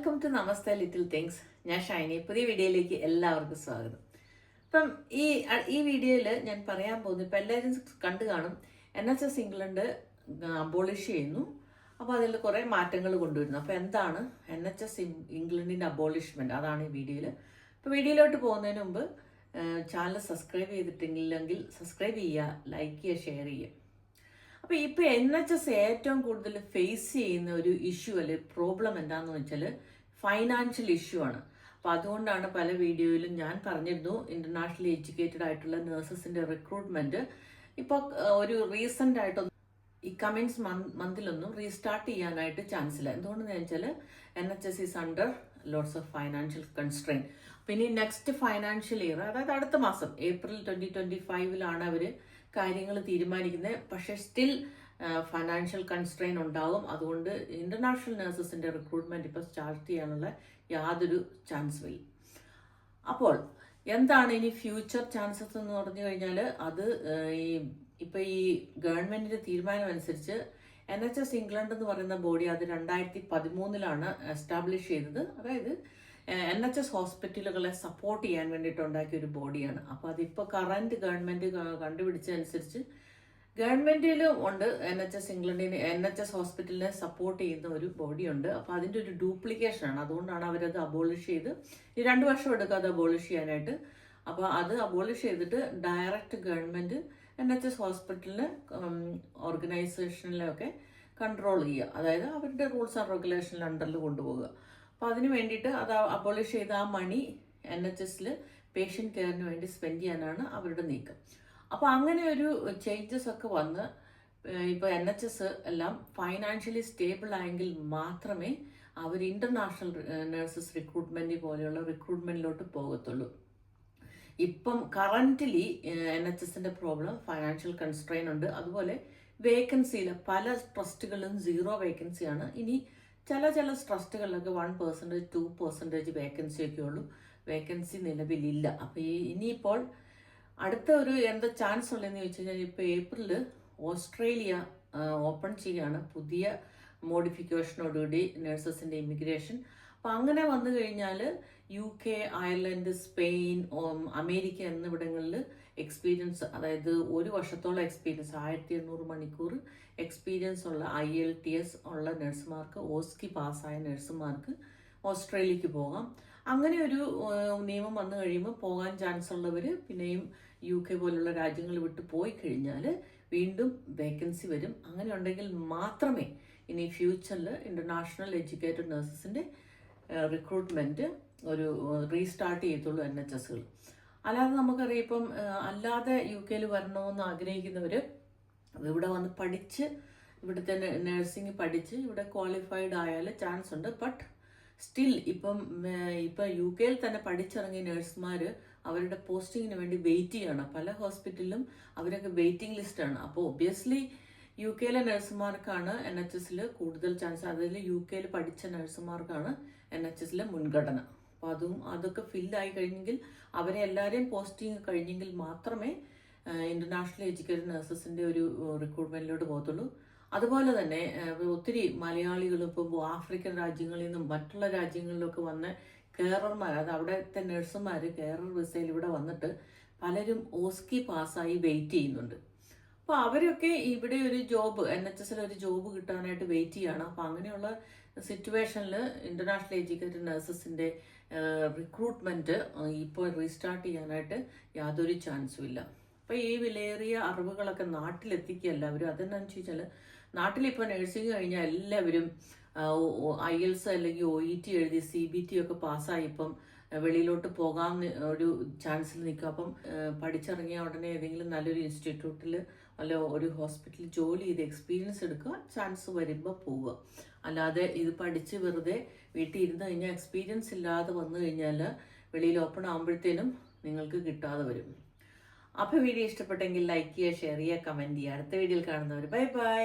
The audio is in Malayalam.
Welcome to Namaste little things ഞാൻ ഷൈനി. പുതിയ വീഡിയോയിലേക്ക് എല്ലാവർക്കും സ്വാഗതം. ഇപ്പം ഈ ഈ വീഡിയോയിൽ ഞാൻ പറയാൻ പോകുന്നത് ഇപ്പം എല്ലാവരും കണ്ടു കാണും. N H S England abolish ചെയ്യുന്നു. അപ്പോൾ അതിൽ കുറേ മാറ്റങ്ങൾ കൊണ്ടുവരുന്നു. അപ്പോൾ എന്താണ് എൻ എച്ച് എസ് ഇംഗ്ലണ്ടിന്റെ അബോളിഷ്മെന്റ് അതാണ് ഈ വീഡിയോയിൽ അപ്പോൾ വീഡിയോയിലോട്ട് പോകുന്നതിന് മുമ്പ് ചാനൽ സബ്സ്ക്രൈബ് ചെയ്തിട്ടില്ലെങ്കിൽ സബ്സ്ക്രൈബ് ചെയ്യുക ലൈക്ക് ചെയ്യുക ഷെയർ ചെയ്യുക. അപ്പൊ ഇപ്പൊ എൻ എച്ച് എസ് ഏറ്റവും കൂടുതൽ ഫേസ് ചെയ്യുന്ന ഒരു ഇഷ്യൂ അല്ലെ പ്രോബ്ലം എന്താന്ന് വെച്ചാൽ ഫൈനാൻഷ്യൽ ഇഷ്യൂ ആണ്. അപ്പൊ അതുകൊണ്ടാണ് പല വീഡിയോയിലും ഞാൻ പറഞ്ഞിരുന്നു ഇന്റർനാഷണലി എഡ്യൂക്കേറ്റഡ് ആയിട്ടുള്ള നഴ്സസിന്റെ റിക്രൂട്ട്മെന്റ് ഇപ്പൊ ഒരു റീസെന്റ് ആയിട്ടൊന്നും ഈ കമ്മിങ്സ് മന്തിലൊന്നും റീസ്റ്റാർട്ട് ചെയ്യാനായിട്ട് ചാൻസ് ഇല്ല. എന്തുകൊണ്ടെന്ന് വെച്ചാൽ N H S is under lots of financial constraint പിന്നെ നെക്സ്റ്റ് ഫൈനാൻഷ്യൽ ഇയർ അതായത് അടുത്ത മാസം ഏപ്രിൽ ട്വന്റി ട്വന്റി ഫൈവിലാണ് അവർ കാര്യങ്ങൾ തീരുമാനിക്കുന്നത് പക്ഷേ സ്റ്റിൽ ഫൈനാൻഷ്യൽ കൺസ്ട്രെയിൻ ഉണ്ടാകും അതുകൊണ്ട് ഇന്റർനാഷണൽ നഴ്സസിന്റെ റിക്രൂട്ട്മെന്റ് ഇപ്പോൾ സ്റ്റാർട്ട് ചെയ്യാനുള്ള യാതൊരു ചാൻസും ഇല്ല. അപ്പോൾ എന്താണ് ഇനി ഫ്യൂച്ചർ ചാൻസസ് എന്ന് പറഞ്ഞു കഴിഞ്ഞാൽ അത് ഈ ഇപ്പൊ ഈ ഗവൺമെന്റിന്റെ തീരുമാനമനുസരിച്ച് എൻ എച്ച് എസ് ഇംഗ്ലണ്ട് എന്ന് പറയുന്ന ബോഡി അത് രണ്ടായിരത്തി പതിമൂന്നിലാണ് എസ്റ്റാബ്ലിഷ് ചെയ്തത്. അതായത് എൻ എച്ച് എസ് ഹോസ്പിറ്റലുകളെ സപ്പോർട്ട് ചെയ്യാൻ വേണ്ടിയിട്ട് ഉണ്ടാക്കിയ ഒരു ബോഡിയാണ്. അപ്പോൾ അതിപ്പോൾ കറന്റ് ഗവൺമെന്റ് കണ്ടുപിടിച്ചതനുസരിച്ച് ഗവൺമെന്റിലും ഉണ്ട് എൻ എച്ച് എസ് ഇംഗ്ലണ്ടിന് എൻ എച്ച് എസ് ഹോസ്പിറ്റലിനെ സപ്പോർട്ട് ചെയ്യുന്ന ഒരു ബോഡി ഉണ്ട് അപ്പോൾ അതിന്റെ ഒരു ഡ്യൂപ്ലിക്കേഷൻ ആണ്. അതുകൊണ്ടാണ് അവരത് അബോളിഷ് ചെയ്ത് ഈ രണ്ട് വർഷം എടുക്കുക അത് അബോളിഷ് ചെയ്യാനായിട്ട്. അപ്പോൾ അത് അബോളിഷ് ചെയ്തിട്ട് direct government N H S ഹോസ്പിറ്റലിന് ഓർഗനൈസേഷനിലൊക്കെ കൺട്രോൾ ചെയ്യുക. അതായത് അവരുടെ റൂൾസ് ആൻഡ് റെഗുലേഷൻ അണ്ടറിൽ കൊണ്ടുപോകുക അപ്പോൾ അതിന് വേണ്ടിയിട്ട് അത് അബോളിഷ് ചെയ്ത ആ മണി എൻ എച്ച് എസിൽ പേഷ്യന്റ് കെയറിന് വേണ്ടി സ്പെൻഡ് ചെയ്യാനാണ് അവരുടെ നീക്കം. അപ്പോൾ അങ്ങനെ ഒരു ചേഞ്ചസ് ഒക്കെ വന്ന് ഇപ്പോൾ എൻ എച്ച് എസ് എല്ലാം ഫൈനാൻഷ്യലി സ്റ്റേബിൾ ആയെങ്കിൽ മാത്രമേ അവർ ഇന്റർനാഷണൽ നഴ്സസ് റിക്രൂട്ട്മെന്റ് പോലെയുള്ള റിക്രൂട്ട്മെന്റിലോട്ട് പോകത്തുള്ളൂ. ഇപ്പം കറന്റ്ലി എൻ എച്ച് എസിന്റെ പ്രോബ്ലം ഫൈനാൻഷ്യൽ കൺസ്ട്രെയിൻ ഉണ്ട്. അതുപോലെ വേക്കൻസിയിൽ പല ട്രസ്റ്റുകളിലും സീറോ വേക്കൻസിയാണ് ഇനി ചില ചില ട്രസ്റ്റുകളിലൊക്കെ one percentage two percentage vacancy ഒക്കെ ഉള്ളൂ. വേക്കൻസി നിലവിലില്ല. അപ്പോൾ ഈ ഇനിയിപ്പോൾ അടുത്ത ഒരു എന്താ ചാൻസ് ഉള്ളതെന്ന് ചോദിച്ചു കഴിഞ്ഞാൽ ഇപ്പോൾ ഏപ്രിൽ ഓസ്ട്രേലിയ ഓപ്പൺ ചെയ്യുകയാണ് പുതിയ മോഡിഫിക്കേഷനോടുകൂടി നഴ്സസിന്റെ ഇമിഗ്രേഷൻ അപ്പം അങ്ങനെ വന്നു കഴിഞ്ഞാൽ U K Ireland Spain America എന്നിവിടങ്ങളിൽ എക്സ്പീരിയൻസ് അതായത് ഒരു വർഷത്തോളം എക്സ്പീരിയൻസ് ആയിരത്തി എണ്ണൂറ് മണിക്കൂർ എക്സ്പീരിയൻസ് ഉള്ള ഐ എൽ ടി എസ് ഉള്ള നഴ്സുമാർക്ക് ഓസ്കി പാസ്സായ നഴ്സുമാർക്ക് ഓസ്ട്രേലിയക്ക് പോകാം. അങ്ങനെ ഒരു നിയമം വന്നു കഴിയുമ്പോൾ പോകാൻ ചാൻസ് ഉള്ളവർ പിന്നെയും യു കെ പോലുള്ള രാജ്യങ്ങൾ വിട്ട് പോയി കഴിഞ്ഞാൽ വീണ്ടും വേക്കൻസി വരും. അങ്ങനെ ഉണ്ടെങ്കിൽ മാത്രമേ ഇനി ഫ്യൂച്ചറിൽ ഇന്റർനാഷണൽ എഡ്യൂക്കേറ്റഡ് നഴ്സസിന്റെ റിക്രൂട്ട്മെന്റ് ഒരു റീസ്റ്റാർട്ട് ചെയ്യത്തുള്ളൂ എൻ എച്ച് എസുകൾ അല്ലാതെ നമുക്കറിയാം ഇപ്പം അല്ലാതെ യു കെയിൽ വരണമെന്ന് ആഗ്രഹിക്കുന്നവർ ഇവിടെ വന്ന് പഠിച്ച് ഇവിടുത്തെ നഴ്സിംഗ് പഠിച്ച് ഇവിടെ ക്വാളിഫൈഡ് ആയാൽ ചാൻസ് ഉണ്ട്. ബട്ട് സ്റ്റിൽ ഇപ്പം ഇപ്പം യു കെയിൽ തന്നെ പഠിച്ചിറങ്ങിയ നഴ്സുമാർ അവരുടെ പോസ്റ്റിങ്ങിന് വേണ്ടി വെയിറ്റ് ചെയ്യണം. പല ഹോസ്പിറ്റലിലും അവരൊക്കെ വെയിറ്റിംഗ് ലിസ്റ്റാണ് അപ്പോൾ ഒബ്വിയസ്ലി യു കെയിലെ നഴ്സുമാർക്കാണ് എൻ എച്ച് എസിൽ കൂടുതൽ ചാൻസ് അതിൽ യു കെയിൽ പഠിച്ച നഴ്സുമാർക്കാണ് എൻ എച്ച് എസിലെ മുൻഗണന. അപ്പോൾ അതും അതൊക്കെ ഫില്ലായി കഴിഞ്ഞെങ്കിൽ അവരെ എല്ലാവരെയും പോസ്റ്റിംഗ് കഴിഞ്ഞെങ്കിൽ മാത്രമേ ഇന്റർനാഷണൽ എഡ്യൂക്കേറ്റഡ് നഴ്സസിന്റെ ഒരു റിക്രൂട്ട്മെന്റിലോട്ട് പോകത്തുള്ളൂ. അതുപോലെ തന്നെ ഒത്തിരി മലയാളികൾ ഇപ്പം ആഫ്രിക്കൻ രാജ്യങ്ങളിൽ നിന്നും മറ്റുള്ള രാജ്യങ്ങളിലൊക്കെ വന്ന കെയറർമാർ അത് അവിടുത്തെ നഴ്സുമാർ കെയറർ വിസയിൽ ഇവിടെ വന്നിട്ട് പലരും ഓസ്കി പാസ്സായി വെയിറ്റ് ചെയ്യുന്നുണ്ട്. അപ്പോൾ അവരൊക്കെ ഇവിടെ ഒരു ജോബ് എൻ എച്ച് എസിൽ ഒരു ജോബ് കിട്ടാനായിട്ട് വെയിറ്റ് ചെയ്യാണ്. അപ്പോൾ അങ്ങനെയുള്ള സിറ്റുവേഷനിൽ ഇന്റർനാഷണൽ എഡ്യൂക്കേറ്റഡ് നഴ്സസിന്റെ റിക്രൂട്ട്മെന്റ് ഇപ്പോൾ റീസ്റ്റാർട്ട് ചെയ്യാനായിട്ട് യാതൊരു ചാൻസും ഇല്ല. അപ്പോൾ ഈ വിലയേറിയ അറിവുകളൊക്കെ നാട്ടിലെത്തിക്കുക എല്ലാവരും. അതെന്താണെന്ന് വെച്ചാൽ നാട്ടിലിപ്പോൾ നഴ്സിംഗ് കഴിഞ്ഞാൽ എല്ലാവരും ഐ എൽസ് അല്ലെങ്കിൽ ഒ ഇ ടി എഴുതി സി ബി ടി ഒക്കെ പാസ്സായി. ഇപ്പം വെളിയിലോട്ട് പോകാൻ ഒരു ചാൻസിൽ നിൽക്കുക. അപ്പം പഠിച്ചിറങ്ങിയ ഉടനെ ഏതെങ്കിലും നല്ലൊരു ഇൻസ്റ്റിറ്റ്യൂട്ടിൽ അല്ല ഒരു ഹോസ്പിറ്റലിൽ ജോലി ചെയ്ത് എക്സ്പീരിയൻസ് എടുക്കുക ചാൻസ് വരുമ്പോൾ പോവുക. അല്ലാതെ ഇത് പഠിച്ച് വെറുതെ വീട്ടിൽ ഇരുന്ന് കഴിഞ്ഞാൽ എക്സ്പീരിയൻസ് ഇല്ലാതെ വന്നു കഴിഞ്ഞാൽ വെളിയിൽ ഓപ്പൺ ആകുമ്പോഴത്തേനും നിങ്ങൾക്ക് കിട്ടാതെ വരും. അപ്പോൾ വീഡിയോ ഇഷ്ടപ്പെട്ടെങ്കിൽ ലൈക്ക് ചെയ്യുക ഷെയർ ചെയ്യുക കമന്റ് ചെയ്യുക. അടുത്ത വീഡിയോയിൽ കാണുന്നവർ ബൈ ബൈ